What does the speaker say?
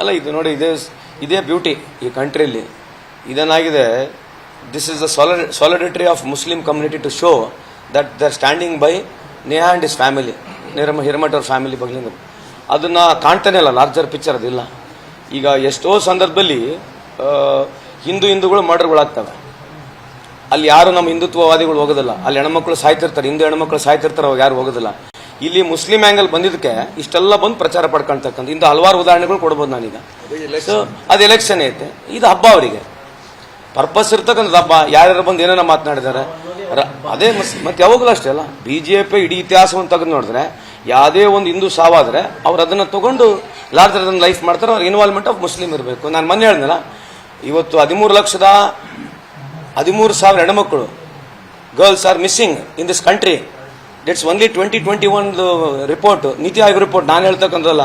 ಅಲ್ಲ, ಇದು ನೋಡಿ, ಇದೇ ಇದೇ ಬ್ಯೂಟಿ ಈ ಕಂಟ್ರಿಯಲ್ಲಿ ಇದೇನಾಗಿದೆ this is the solidarity of Muslim community to show that the standing by Neha and his family ನೇರಮ Hiremath ಅವ್ರ ಫ್ಯಾಮಿಲಿ ಬಗ್ಲಿಂದ. ಅದನ್ನ ಕಾಣ್ತಾನೆ ಇಲ್ಲ ಲಾರ್ಜರ್ ಪಿಕ್ಚರ್ ಅದಿಲ್ಲ. ಈಗ ಎಷ್ಟೋ ಸಂದರ್ಭದಲ್ಲಿ ಹಿಂದೂ ಹಿಂದೂಗಳು ಮರ್ಡರ್ಗಳಾಗ್ತವೆ. ಅಲ್ಲಿ ಯಾರು ನಮ್ಮ ಹಿಂದುತ್ವವಾದಿಗಳು ಹೋಗೋದಿಲ್ಲ. ಅಲ್ಲಿ ಹೆಣ್ಮಕ್ಳು ಸಾಯ್ತಿರ್ತಾರೆ, ಹಿಂದೂ ಹೆಣ್ಮಕ್ಳು ಸಾಯ್ತಿರ್ತಾರೆ, ಅವಾಗ ಯಾರು ಹೋಗೋದಿಲ್ಲ. ಇಲ್ಲಿ ಮುಸ್ಲಿಂ ಆಂಗಲ್ ಬಂದಿದ್ದಕ್ಕೆ ಇಷ್ಟೆಲ್ಲ ಬಂದು ಪ್ರಚಾರ ಪಡ್ಕೊಳ್ತಕ್ಕಂಥ ಇಂಥ ಹಲವಾರು ಉದಾಹರಣೆಗಳು ಕೊಡ್ಬೋದು ನಾನೀಗ. ಸೊ ಅದು ಎಲೆಕ್ಷನ್ ಐತೆ. ಇದು ಹಬ್ಬ ಅವರಿಗೆ. ಪರ್ಪಸ್ ಇರ್ತಕ್ಕಂಥದ್ದು ಹಬ್ಬ. ಯಾರ್ಯಾರು ಬಂದು ಏನೇನೋ ಮಾತನಾಡಿದ್ದಾರೆ. ಅದೇ ಮತ್ತೆ ಯಾವಾಗಲೂ ಅಷ್ಟೇ ಅಲ್ಲ. ಬಿ ಜೆ ಪಿ ಇಡೀ ಇತಿಹಾಸವನ್ನು ತೆಗೆದು ನೋಡಿದ್ರೆ ಯಾವುದೇ ಒಂದು ಹಿಂದೂ ಸಾವಾದರೆ ಅವ್ರು ಅದನ್ನು ತಗೊಂಡು ಲಾರ್ಜರ್ ಅದನ್ನು ಲೈಫ್ ಮಾಡ್ತಾರೆ. ಅವ್ರ ಇನ್ವಾಲ್ವ್ಮೆಂಟ್ ಆಫ್ ಮುಸ್ಲಿಂ ಇರಬೇಕು. ನಾನು ಮೊನ್ನೆ ಹೇಳಿದ್ನಲ್ಲ ಇವತ್ತು ಹದಿಮೂರು ಲಕ್ಷದ ಹದಿಮೂರು ಸಾವಿರ ಹೆಣ್ಮಕ್ಳು girls are missing in this country it's only twenty twenty ಒಂದು ರಿಪೋರ್ಟ್ ನೀತಿ ಆಯೋಗ ರಿಪೋರ್ಟ್ ನಾನು ಹೇಳ್ತಕ್ಕಂಥದ್ದಲ್ಲ.